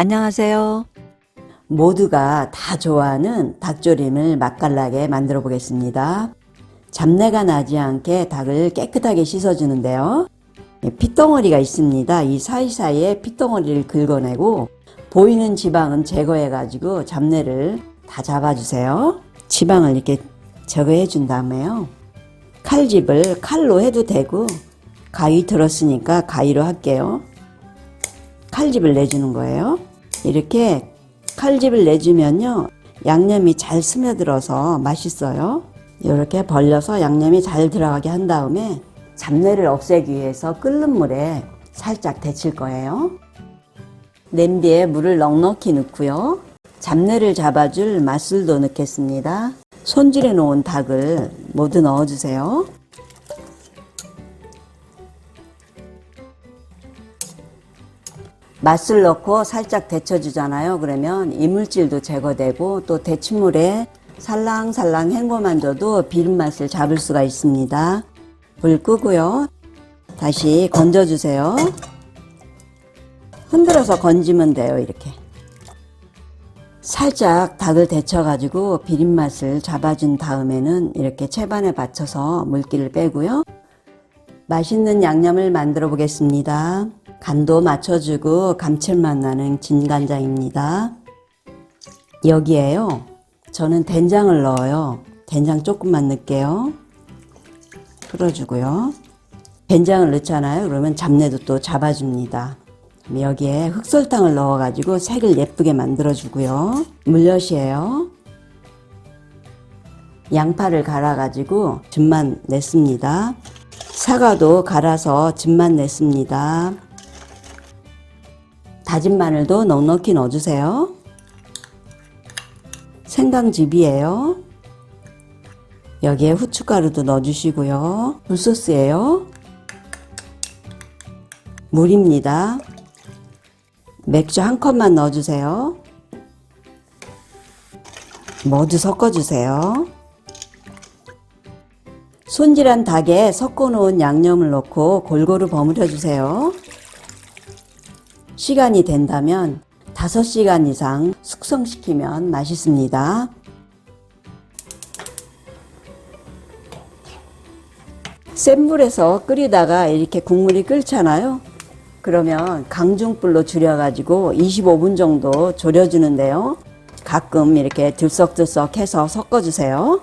안녕하세요. 모두가 다 좋아하는 닭조림을 맛깔나게 만들어 보겠습니다. 잡내가 나지 않게 닭을 깨끗하게 씻어주는데요. 예, 핏덩어리가 있습니다. 이 사이사이에 핏덩어리를 긁어내고 보이는 지방은 제거해가지고 잡내를 다 잡아주세요. 지방을 이렇게 제거해 준 다음에요. 칼집을 칼로 해도 되고 가위 들었으니까 가위로 할게요. 칼집을 내주는 거예요. 이렇게 칼집을 내주면요. 양념이 잘 스며들어서 맛있어요. 이렇게 벌려서 양념이 잘 들어가게 한 다음에 잡내를 없애기 위해서 끓는 물에 살짝 데칠 거예요. 냄비에 물을 넉넉히 넣고요. 잡내를 잡아줄 맛술도 넣겠습니다. 손질해 놓은 닭을 모두 넣어주세요. 맛술 넣고 살짝 데쳐주잖아요. 그러면 이물질도 제거되고 또 데친물에 살랑살랑 헹궈만 줘도 비린 맛을 잡을 수가 있습니다. 불 끄고요. 다시 건져주세요. 흔들어서 건지면 돼요. 이렇게. 살짝 닭을 데쳐가지고 비린 맛을 잡아준 다음에는 이렇게 채반에 받쳐서 물기를 빼고요. 맛있는 양념을 만들어 보겠습니다. 간도 맞춰주고 감칠맛 나는 진간장입니다. 여기에요. 저는 된장을 넣어요. 된장 조금만 넣을게요. 풀어주고요. 된장을 넣잖아요. 그러면 잡내도 또 잡아줍니다. 여기에 흑설탕을 넣어가지고 색을 예쁘게 만들어주고요. 물엿이에요. 양파를 갈아가지고 즙만 냈습니다. 사과도 갈아서 즙만 냈습니다. 다진 마늘도 넉넉히 넣어주세요. 생강즙이에요. 여기에 후춧가루도 넣어주시고요. 굴소스예요. 물입니다. 맥주 한 컵만 넣어주세요. 모두 섞어주세요. 손질한 닭에 섞어놓은 양념을 넣고 골고루 버무려 주세요. 시간이 된다면 5시간 이상 숙성시키면 맛있습니다. 센 불에서 끓이다가 이렇게 국물이 끓잖아요. 그러면 강중불로 줄여가지고 25분 정도 졸여주는데요. 가끔 이렇게 들썩들썩 해서 섞어주세요.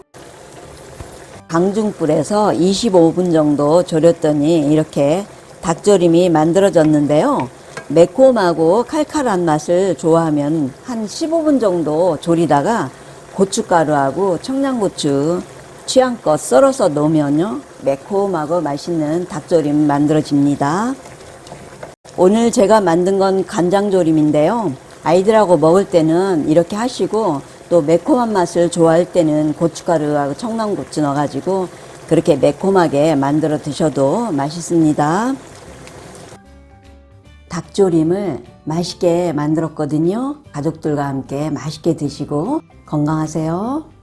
강중불에서 25분 정도 졸였더니 이렇게 닭조림이 만들어졌는데요. 매콤하고 칼칼한 맛을 좋아하면 한 15분 정도 졸이다가 고춧가루하고 청양고추 취향껏 썰어서 넣으면요. 매콤하고 맛있는 닭조림 만들어집니다. 오늘 제가 만든 건 간장조림인데요. 아이들하고 먹을 때는 이렇게 하시고 또 매콤한 맛을 좋아할 때는 고춧가루하고 청양고추 넣어가지고 그렇게 매콤하게 만들어 드셔도 맛있습니다. 닭조림을 맛있게 만들었거든요. 가족들과 함께 맛있게 드시고 건강하세요.